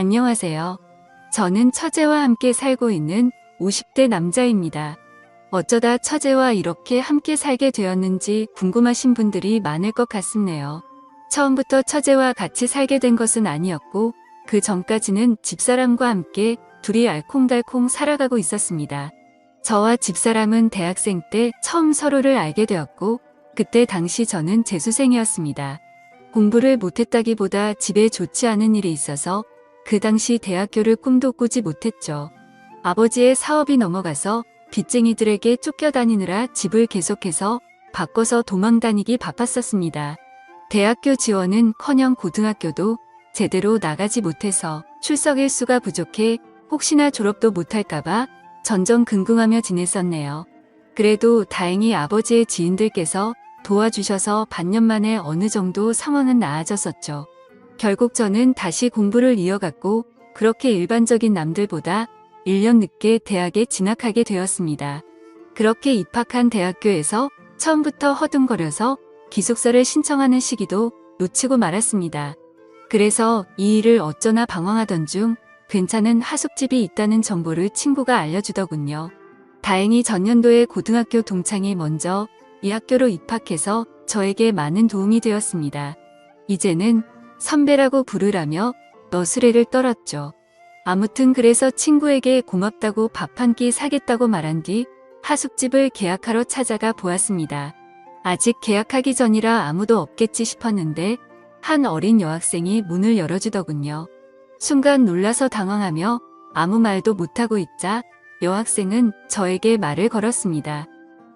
안녕하세요. 저는 처제와 함께 살고 있는 50대 남자입니다. 어쩌다 처제와 이렇게 함께 살게 되었는지 궁금하신 분들이 많을 것 같습네요. 처음부터 처제와 같이 살게 된 것은 아니었고 그 전까지는 집사람과 함께 둘이 알콩달콩 살아가고 있었습니다. 저와 집사람은 대학생 때 처음 서로를 알게 되었고 그때 당시 저는 재수생이었습니다. 공부를 못했다기보다 집에 좋지 않은 일이 있어서 그 당시 대학교를 꿈도 꾸지 못했죠. 아버지의 사업이 넘어가서 빚쟁이들에게 쫓겨다니느라 집을 계속해서 바꿔서 도망 다니기 바빴었습니다. 대학교 지원은 커녕 고등학교도 제대로 나가지 못해서 출석 일수가 부족해 혹시나 졸업도 못할까봐 전전긍긍하며 지냈었네요. 그래도 다행히 아버지의 지인들께서 도와주셔서 반년 만에 어느 정도 상황은 나아졌었죠. 결국 저는 다시 공부를 이어갔고 그렇게 일반적인 남들보다 1년 늦게 대학에 진학하게 되었습니다. 그렇게 입학한 대학교에서 처음부터 허둥거려서 기숙사를 신청하는 시기도 놓치고 말았습니다. 그래서 이 일을 어쩌나 방황하던 중 괜찮은 하숙집이 있다는 정보를 친구가 알려주더군요. 다행히 전년도에 고등학교 동창이 먼저 이 학교로 입학해서 저에게 많은 도움이 되었습니다. 이제는 선배라고 부르라며 너스레를 떨었죠. 아무튼 그래서 친구에게 고맙다고 밥 한 끼 사겠다고 말한 뒤 하숙집을 계약하러 찾아가 보았습니다. 아직 계약하기 전이라 아무도 없겠지 싶었는데 한 어린 여학생이 문을 열어주더군요. 순간 놀라서 당황하며 아무 말도 못하고 있자 여학생은 저에게 말을 걸었습니다.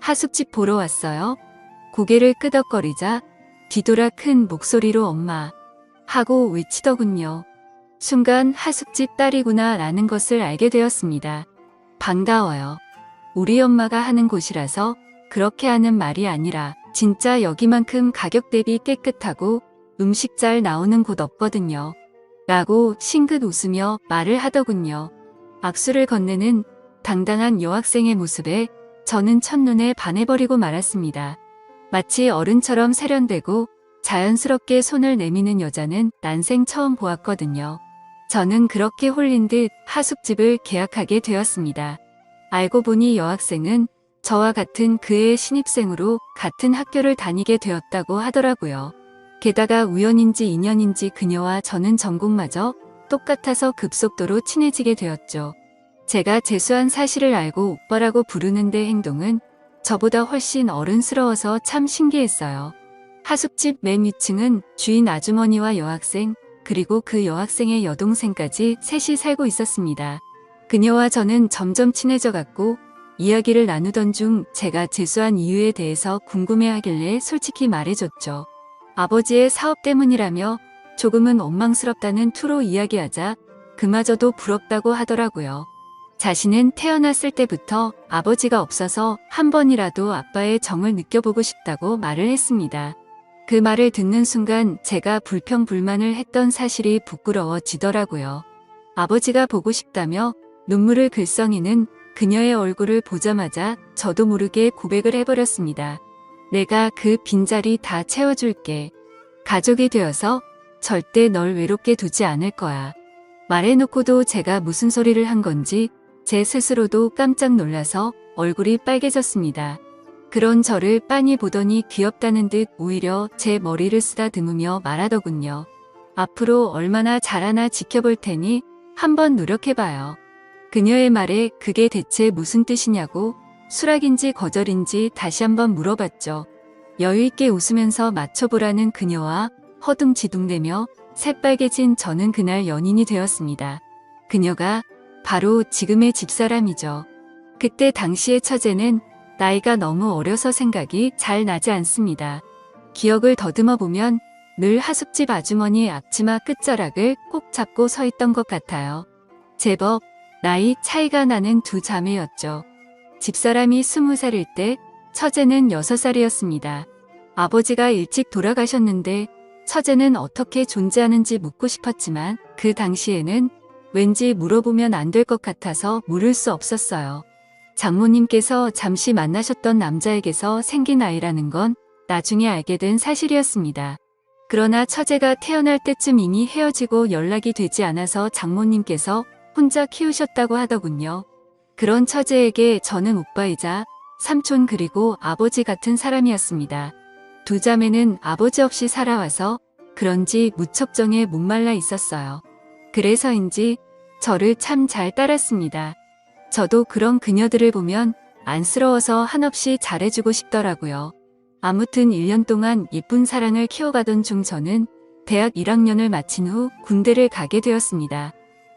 하숙집 보러 왔어요? 고개를 끄덕거리자 뒤돌아 큰 목소리로 엄마 하고 외치더군요. 순간 하숙집 딸이구나 라는 것을 알게 되었습니다. 반가워요. 우리 엄마가 하는 곳이라서 그렇게 하는 말이 아니라 진짜 여기만큼 가격 대비 깨끗하고 음식 잘 나오는 곳 없거든요. 라고 싱긋 웃으며 말을 하더군요. 악수를 건네는 당당한 여학생의 모습에 저는 첫눈에 반해버리고 말았습니다. 마치 어른처럼 세련되고 자연스럽게 손을 내미는 여자는 난생 처음 보았거든요. 저는 그렇게 홀린 듯 하숙집을 계약하게 되었습니다. 알고 보니 여학생은 저와 같은 그의 신입생으로 같은 학교를 다니게 되었다고 하더라고요. 게다가 우연인지 인연인지 그녀와 저는 전공마저 똑같아서 급속도로 친해지게 되었죠. 제가 재수한 사실을 알고 오빠라고 부르는데 행동은 저보다 훨씬 어른스러워서 참 신기했어요. 하숙집 맨 위층은 주인 아주머니와 여학생, 그리고 그 여학생의 여동생까지 셋이 살고 있었습니다. 그녀와 저는 점점 친해져 갔고 이야기를 나누던 중 제가 재수한 이유에 대해서 궁금해하길래 솔직히 말해줬죠. 아버지의 사업 때문이라며 조금은 원망스럽다는 투로 이야기하자 그마저도 부럽다고 하더라고요. 자신은 태어났을 때부터 아버지가 없어서 한 번이라도 아빠의 정을 느껴보고 싶다고 말을 했습니다. 그 말을 듣는 순간 제가 불평불만을 했던 사실이 부끄러워지더라고요. 아버지가 보고 싶다며 눈물을 글썽이는 그녀의 얼굴을 보자마자 저도 모르게 고백을 해버렸습니다. 내가 그 빈자리 다 채워줄게. 가족이 되어서 절대 널 외롭게 두지 않을 거야. 말해놓고도 제가 무슨 소리를 한 건지 제 스스로도 깜짝 놀라서 얼굴이 빨개졌습니다. 그런 저를 빤히 보더니 귀엽다는 듯 오히려 제 머리를 쓰다듬으며 말하더군요. 앞으로 얼마나 잘하나 지켜볼 테니 한번 노력해봐요. 그녀의 말에 그게 대체 무슨 뜻이냐고 수락인지 거절인지 다시 한번 물어봤죠. 여유있게 웃으면서 맞춰보라는 그녀와 허둥지둥대며 새빨개진 저는 그날 연인이 되었습니다. 그녀가 바로 지금의 집사람이죠. 그때 당시의 처제는 나이가 너무 어려서 생각이 잘 나지 않습니다. 기억을 더듬어 보면 늘 하숙집 아주머니의 앞치마 끝자락을 꼭 잡고 서 있던 것 같아요. 제법 나이 차이가 나는 두 자매였죠. 집사람이 스무 살일 때 처제는 여섯 살이었습니다. 아버지가 일찍 돌아가셨는데 처제는 어떻게 존재하는지 묻고 싶었지만 그 당시에는 왠지 물어보면 안 될 것 같아서 물을 수 없었어요. 장모님께서 잠시 만나셨던 남자에게서 생긴 아이라는 건 나중에 알게 된 사실이었습니다. 그러나 처제가 태어날 때쯤 이미 헤어지고 연락이 되지 않아서 장모님께서 혼자 키우셨다고 하더군요. 그런 처제에게 저는 오빠이자 삼촌 그리고 아버지 같은 사람이었습니다. 두 자매는 아버지 없이 살아와서 그런지 무척 정에 목말라 있었어요. 그래서인지 저를 참 잘 따랐습니다. 저도 그런 그녀들을 보면 안쓰러워서 한없이 잘해주고 싶더라고요. 아무튼 1년 동안 예쁜 사랑을 키워가던 중 저는 대학 1학년을 마친 후 군대를 가게 되었습니다.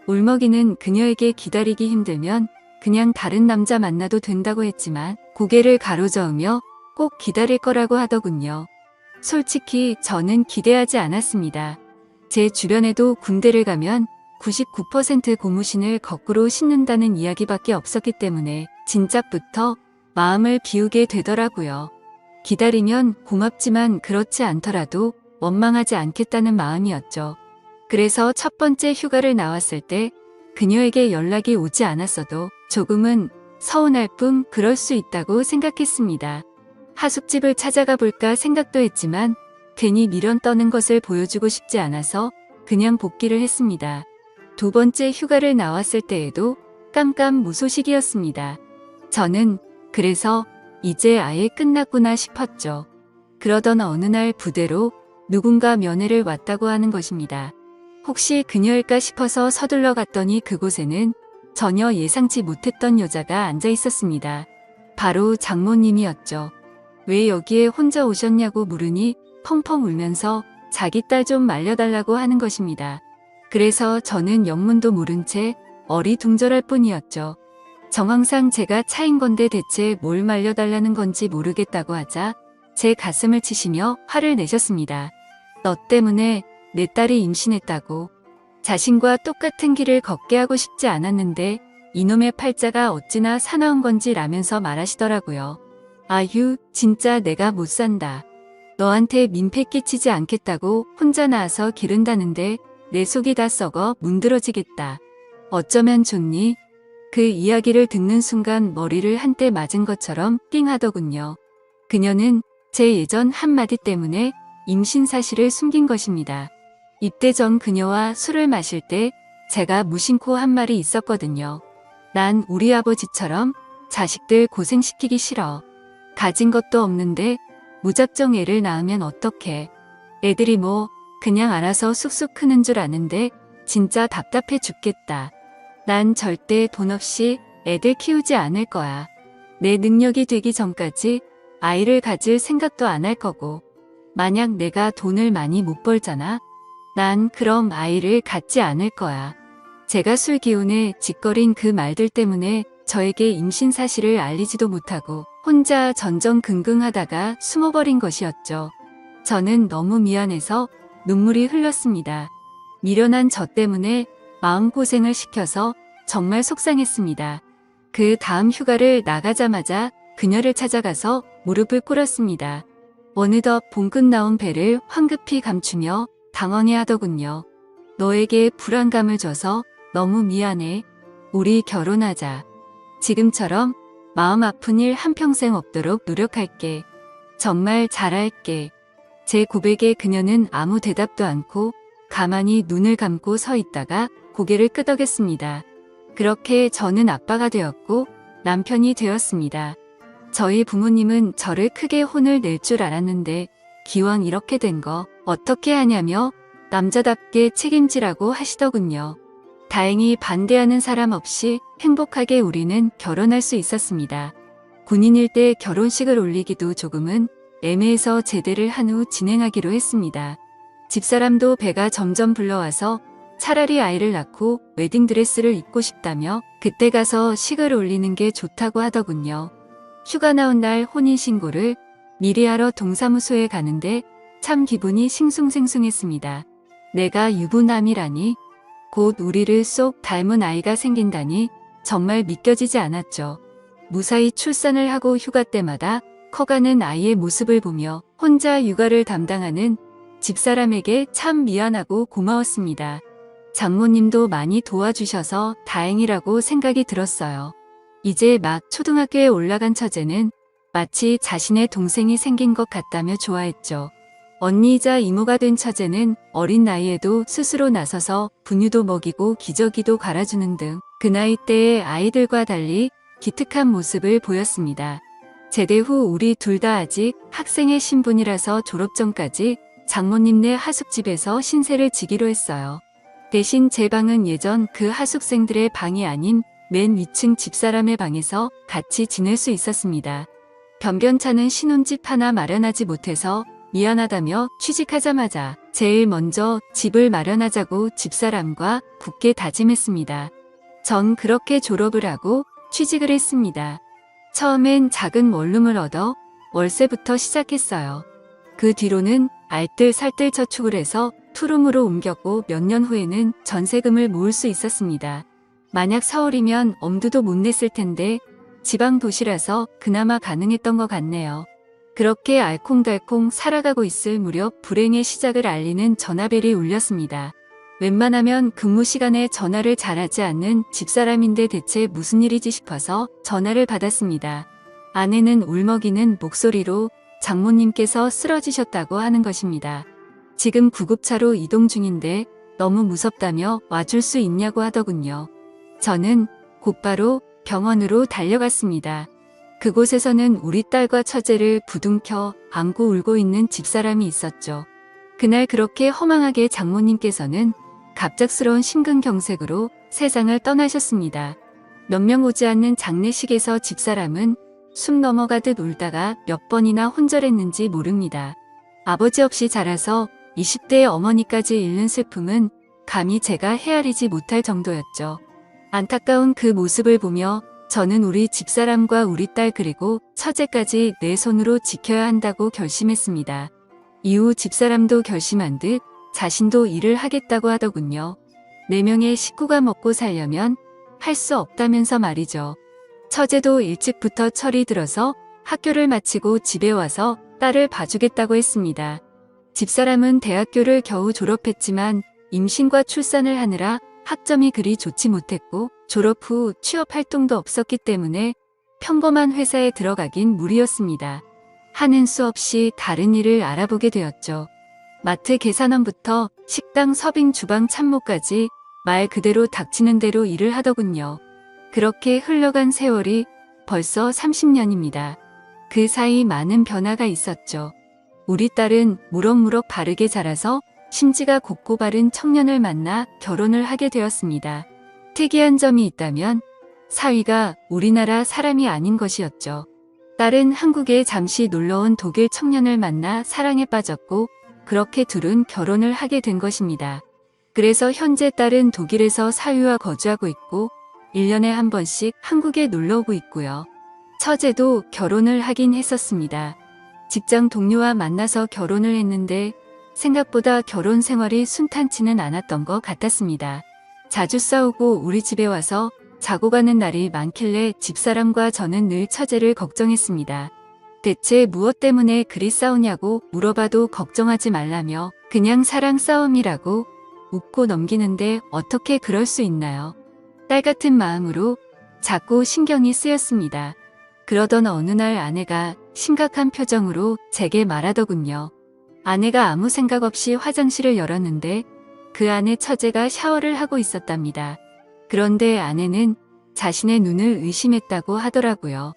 울먹이는 그녀에게 기다리기 힘들면 그냥 다른 남자 만나도 된다고 했지만 고개를 가로저으며 꼭 기다릴 거라고 하더군요. 솔직히 저는 기대하지 않았습니다. 제 주변에도 군대를 가면 99% 고무신을 거꾸로 신는다는 이야기밖에 없었기 때문에 진작부터 마음을 비우게 되더라고요. 기다리면 고맙지만 그렇지 않더라도 원망하지 않겠다는 마음이었죠. 그래서 첫 번째 휴가를 나왔을 때 그녀에게 연락이 오지 않았어도 조금은 서운할 뿐 그럴 수 있다고 생각했습니다. 하숙집을 찾아가 볼까 생각도 했지만 괜히 미련 떠는 것을 보여주고 싶지 않아서 그냥 복귀를 했습니다. 두 번째 휴가를 나왔을 때에도 깜깜 무소식이었습니다. 저는 그래서 이제 아예 끝났구나 싶었죠. 그러던 어느 날 부대로 누군가 면회를 왔다고 하는 것입니다. 혹시 그녀일까 싶어서 서둘러 갔더니 그곳에는 전혀 예상치 못했던 여자가 앉아 있었습니다. 바로 장모님이었죠. 왜 여기에 혼자 오셨냐고 물으니 펑펑 울면서 자기 딸 좀 말려달라고 하는 것입니다. 그래서 저는 영문도 모른 채 어리둥절할 뿐이었죠. 정황상 제가 차인 건데 대체 뭘 말려달라는 건지 모르겠다고 하자 제 가슴을 치시며 화를 내셨습니다. 너 때문에 내 딸이 임신했다고 자신과 똑같은 길을 걷게 하고 싶지 않았는데 이놈의 팔자가 어찌나 사나운 건지 라면서 말하시더라고요. 아휴, 진짜 내가 못 산다. 너한테 민폐 끼치지 않겠다고 혼자 나와서 기른다는데 내 속이 다 썩어 문드러지겠다. 어쩌면 좋니? 그 이야기를 듣는 순간 머리를 한대 맞은 것처럼 띵 하더군요. 그녀는 제 예전 한마디 때문에 임신 사실을 숨긴 것입니다. 입대 전 그녀와 술을 마실 때 제가 무심코 한 말이 있었거든요. 난 우리 아버지처럼 자식들 고생시키기 싫어. 가진 것도 없는데 무작정 애를 낳으면 어떡해. 애들이 뭐 그냥 알아서 쑥쑥 크는 줄 아는데 진짜 답답해 죽겠다. 난 절대 돈 없이 애들 키우지 않을 거야. 내 능력이 되기 전까지 아이를 가질 생각도 안 할 거고. 만약 내가 돈을 많이 못 벌잖아. 난 그럼 아이를 갖지 않을 거야. 제가 술 기운에 짓거린 그 말들 때문에 저에게 임신 사실을 알리지도 못하고 혼자 전전긍긍하다가 숨어버린 것이었죠. 저는 너무 미안해서 눈물이 흘렀습니다. 미련한 저 때문에 마음고생을 시켜서 정말 속상했습니다. 그 다음 휴가를 나가자마자 그녀를 찾아가서 무릎을 꿇었습니다. 어느덧 봉끝 나온 배를 황급히 감추며 당황해 하더군요. 너에게 불안감을 줘서 너무 미안해. 우리 결혼하자. 지금처럼 마음 아픈 일 한평생 없도록 노력할게. 정말 잘할게. 제 고백에 그녀는 아무 대답도 않고 가만히 눈을 감고 서 있다가 고개를 끄덕였습니다. 그렇게 저는 아빠가 되었고 남편이 되었습니다. 저희 부모님은 저를 크게 혼을 낼 줄 알았는데 기왕 이렇게 된 거 어떻게 하냐며 남자답게 책임지라고 하시더군요. 다행히 반대하는 사람 없이 행복하게 우리는 결혼할 수 있었습니다. 군인일 때 결혼식을 올리기도 조금은 애매해서 제대를 한 후 진행하기로 했습니다. 집사람도 배가 점점 불러와서 차라리 아이를 낳고 웨딩드레스를 입고 싶다며 그때 가서 식을 올리는 게 좋다고 하더군요. 휴가 나온 날 혼인신고를 미리 하러 동사무소에 가는데 참 기분이 싱숭생숭했습니다. 내가 유부남이라니 곧 우리를 쏙 닮은 아이가 생긴다니 정말 믿겨지지 않았죠. 무사히 출산을 하고 휴가 때마다 커가는 아이의 모습을 보며 혼자 육아를 담당하는 집사람에게 참 미안하고 고마웠습니다. 장모님도 많이 도와주셔서 다행이라고 생각이 들었어요. 이제 막 초등학교에 올라간 처제는 마치 자신의 동생이 생긴 것 같다며 좋아했죠. 언니이자 이모가 된 처제는 어린 나이에도 스스로 나서서 분유도 먹이고 기저귀도 갈아주는 등 그 나이 때의 아이들과 달리 기특한 모습을 보였습니다. 제대 후 우리 둘 다 아직 학생의 신분이라서 졸업 전까지 장모님네 하숙집에서 신세를 지기로 했어요. 대신 제 방은 예전 그 하숙생들의 방이 아닌 맨 위층 집사람의 방에서 같이 지낼 수 있었습니다. 변변찮은 신혼집 하나 마련하지 못해서 미안하다며 취직하자마자 제일 먼저 집을 마련하자고 집사람과 굳게 다짐했습니다. 전 그렇게 졸업을 하고 취직을 했습니다. 처음엔 작은 원룸을 얻어 월세부터 시작했어요. 그 뒤로는 알뜰살뜰 저축을 해서 투룸으로 옮겼고 몇 년 후에는 전세금을 모을 수 있었습니다. 만약 서울이면 엄두도 못 냈을 텐데 지방 도시라서 그나마 가능했던 것 같네요. 그렇게 알콩달콩 살아가고 있을 무렵 불행의 시작을 알리는 전화벨이 울렸습니다. 웬만하면 근무 시간에 전화를 잘하지 않는 집사람인데 대체 무슨 일이지 싶어서 전화를 받았습니다. 아내는 울먹이는 목소리로 장모님께서 쓰러지셨다고 하는 것입니다. 지금 구급차로 이동 중인데 너무 무섭다며 와줄 수 있냐고 하더군요. 저는 곧바로 병원으로 달려갔습니다. 그곳에서는 우리 딸과 처제를 부둥켜 안고 울고 있는 집사람이 있었죠. 그날 그렇게 허망하게 장모님께서는 갑작스러운 심근경색으로 세상을 떠나셨습니다. 몇 명 오지 않는 장례식에서 집사람은 숨 넘어가듯 울다가 몇 번이나 혼절했는지 모릅니다. 아버지 없이 자라서 20대의 어머니까지 잃는 슬픔은 감히 제가 헤아리지 못할 정도였죠. 안타까운 그 모습을 보며 저는 우리 집사람과 우리 딸 그리고 처제까지 내 손으로 지켜야 한다고 결심했습니다. 이후 집사람도 결심한 듯 자신도 일을 하겠다고 하더군요. 네 명의 식구가 먹고 살려면 할 수 없다면서 말이죠. 처제도 일찍부터 철이 들어서 학교를 마치고 집에 와서 딸을 봐주겠다고 했습니다. 집사람은 대학교를 겨우 졸업했지만 임신과 출산을 하느라 학점이 그리 좋지 못했고 졸업 후 취업 활동도 없었기 때문에 평범한 회사에 들어가긴 무리였습니다. 하는 수 없이 다른 일을 알아보게 되었죠. 마트 계산원부터 식당 서빙 주방 참모까지 말 그대로 닥치는 대로 일을 하더군요. 그렇게 흘러간 세월이 벌써 30년입니다. 그 사이 많은 변화가 있었죠. 우리 딸은 무럭무럭 바르게 자라서 심지가 곱고 바른 청년을 만나 결혼을 하게 되었습니다. 특이한 점이 있다면 사위가 우리나라 사람이 아닌 것이었죠. 딸은 한국에 잠시 놀러온 독일 청년을 만나 사랑에 빠졌고 그렇게 둘은 결혼을 하게 된 것입니다. 그래서 현재 딸은 독일에서 사위와 거주하고 있고 1년에 한 번씩 한국에 놀러 오고 있고요. 처제도 결혼을 하긴 했었습니다. 직장 동료와 만나서 결혼을 했는데 생각보다 결혼 생활이 순탄치는 않았던 것 같았습니다. 자주 싸우고 우리 집에 와서 자고 가는 날이 많길래 집사람과 저는 늘 처제를 걱정했습니다. 대체 무엇 때문에 그리 싸우냐고 물어봐도 걱정하지 말라며 그냥 사랑 싸움이라고 웃고 넘기는데 어떻게 그럴 수 있나요? 딸 같은 마음으로 자꾸 신경이 쓰였습니다. 그러던 어느 날 아내가 심각한 표정으로 제게 말하더군요. 아내가 아무 생각 없이 화장실을 열었는데 그 안에 처제가 샤워를 하고 있었답니다. 그런데 아내는 자신의 눈을 의심했다고 하더라고요.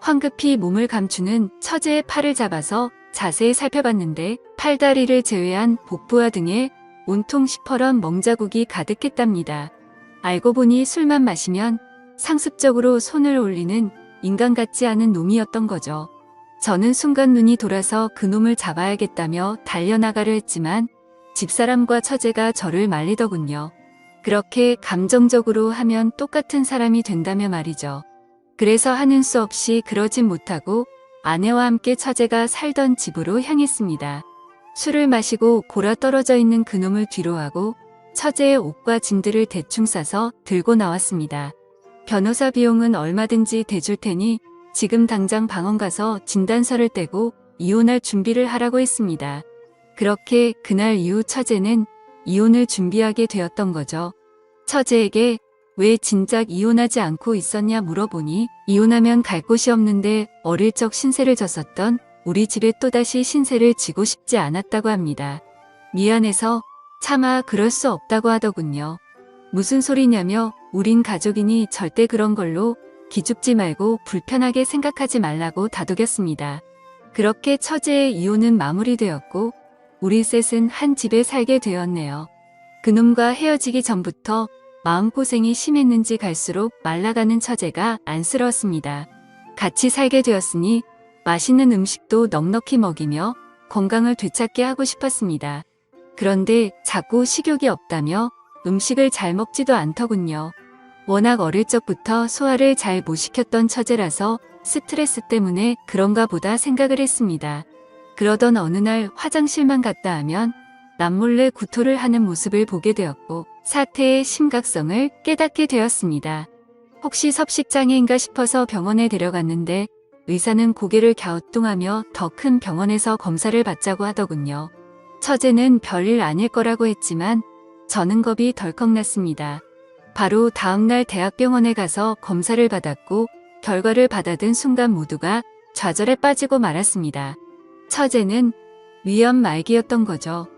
황급히 몸을 감추는 처제의 팔을 잡아서 자세히 살펴봤는데 팔다리를 제외한 복부와 등에 온통 시퍼런 멍자국이 가득했답니다. 알고 보니 술만 마시면 상습적으로 손을 올리는 인간 같지 않은 놈이었던 거죠. 저는 순간 눈이 돌아서 그놈을 잡아야겠다며 달려나가려 했지만 집사람과 처제가 저를 말리더군요. 그렇게 감정적으로 하면 똑같은 사람이 된다며 말이죠. 그래서 하는 수 없이 그러진 못하고 아내와 함께 처제가 살던 집으로 향했습니다. 술을 마시고 골아 떨어져 있는 그놈을 뒤로 하고 처제의 옷과 짐들을 대충 싸서 들고 나왔습니다. 변호사 비용은 얼마든지 대줄 테니 지금 당장 방언 가서 진단서를 떼고 이혼할 준비를 하라고 했습니다. 그렇게 그날 이후 처제는 이혼을 준비하게 되었던 거죠. 처제에게 왜 진작 이혼하지 않고 있었냐 물어보니 이혼하면 갈 곳이 없는데 어릴 적 신세를 졌었던 우리 집에 또다시 신세를 지고 싶지 않았다고 합니다. 미안해서 차마 그럴 수 없다고 하더군요. 무슨 소리냐며 우린 가족이니 절대 그런 걸로 기죽지 말고 불편하게 생각하지 말라고 다독였습니다. 그렇게 처제의 이혼은 마무리되었고 우리 셋은 한 집에 살게 되었네요. 그놈과 헤어지기 전부터 마음고생이 심했는지 갈수록 말라가는 처제가 안쓰러웠습니다. 같이 살게 되었으니 맛있는 음식도 넉넉히 먹이며 건강을 되찾게 하고 싶었습니다. 그런데 자꾸 식욕이 없다며 음식을 잘 먹지도 않더군요. 워낙 어릴 적부터 소화를 잘 못 시켰던 처제라서 스트레스 때문에 그런가 보다 생각을 했습니다. 그러던 어느 날 화장실만 갔다 하면 남몰래 구토를 하는 모습을 보게 되었고 사태의 심각성을 깨닫게 되었습니다. 혹시 섭식장애인가 싶어서 병원에 데려갔는데 의사는 고개를 갸우뚱하며 더 큰 병원에서 검사를 받자고 하더군요. 처제는 별일 아닐 거라고 했지만 저는 겁이 덜컥 났습니다. 바로 다음날 대학병원에 가서 검사를 받았고 결과를 받아든 순간 모두가 좌절에 빠지고 말았습니다. 처제는 위험 말기였던 거죠.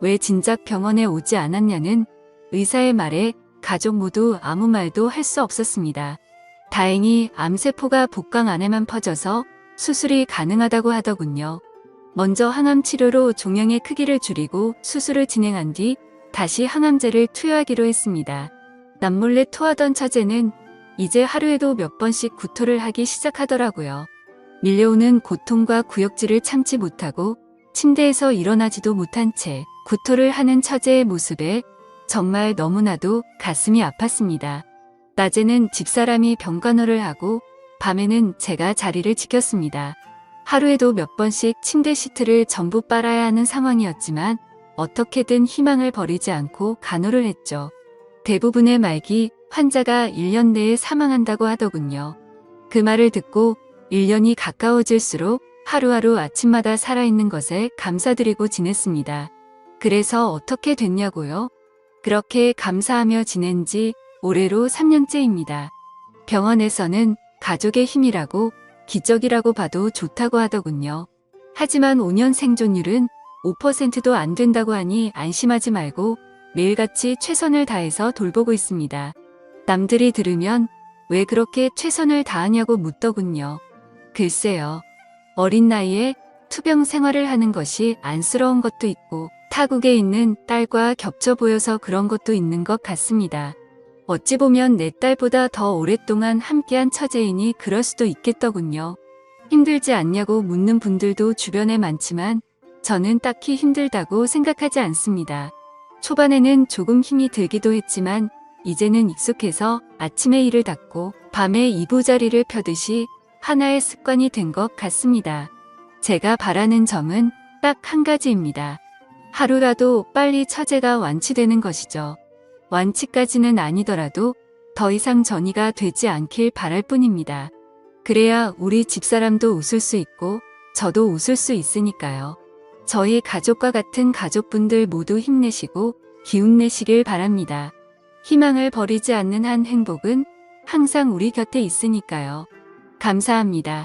왜 진작 병원에 오지 않았냐는 의사의 말에 가족 모두 아무 말도 할 수 없었습니다. 다행히 암세포가 복강 안에만 퍼져서 수술이 가능하다고 하더군요. 먼저 항암 치료로 종양의 크기를 줄이고 수술을 진행한 뒤 다시 항암제를 투여하기로 했습니다. 남몰래 토하던 처제는 이제 하루에도 몇 번씩 구토를 하기 시작하더라고요. 밀려오는 고통과 구역질을 참지 못하고 침대에서 일어나지도 못한 채 구토를 하는 처제의 모습에 정말 너무나도 가슴이 아팠습니다. 낮에는 집사람이 병간호를 하고 밤에는 제가 자리를 지켰습니다. 하루에도 몇 번씩 침대 시트를 전부 빨아야 하는 상황이었지만 어떻게든 희망을 버리지 않고 간호를 했죠. 대부분의 말기 환자가 1년 내에 사망한다고 하더군요. 그 말을 듣고 1년이 가까워질수록 하루하루 아침마다 살아있는 것에 감사드리고 지냈습니다. 그래서 어떻게 됐냐고요? 그렇게 감사하며 지낸 지 올해로 3년째입니다. 병원에서는 가족의 힘이라고 기적이라고 봐도 좋다고 하더군요. 하지만 5년 생존율은 5%도 안 된다고 하니 안심하지 말고 매일같이 최선을 다해서 돌보고 있습니다. 남들이 들으면 왜 그렇게 최선을 다하냐고 묻더군요. 글쎄요. 어린 나이에 투병 생활을 하는 것이 안쓰러운 것도 있고 타국에 있는 딸과 겹쳐 보여서 그런 것도 있는 것 같습니다. 어찌 보면 내 딸보다 더 오랫동안 함께한 처제이니 그럴 수도 있겠더군요. 힘들지 않냐고 묻는 분들도 주변에 많지만 저는 딱히 힘들다고 생각하지 않습니다. 초반에는 조금 힘이 들기도 했지만 이제는 익숙해서 아침에 일을 닫고 밤에 이부자리를 펴듯이 하나의 습관이 된 것 같습니다. 제가 바라는 점은 딱 한 가지입니다. 하루라도 빨리 처제가 완치되는 것이죠. 완치까지는 아니더라도 더 이상 전이가 되지 않길 바랄 뿐입니다. 그래야 우리 집사람도 웃을 수 있고 저도 웃을 수 있으니까요. 저희 가족과 같은 가족분들 모두 힘내시고 기운 내시길 바랍니다. 희망을 버리지 않는 한 행복은 항상 우리 곁에 있으니까요. 감사합니다.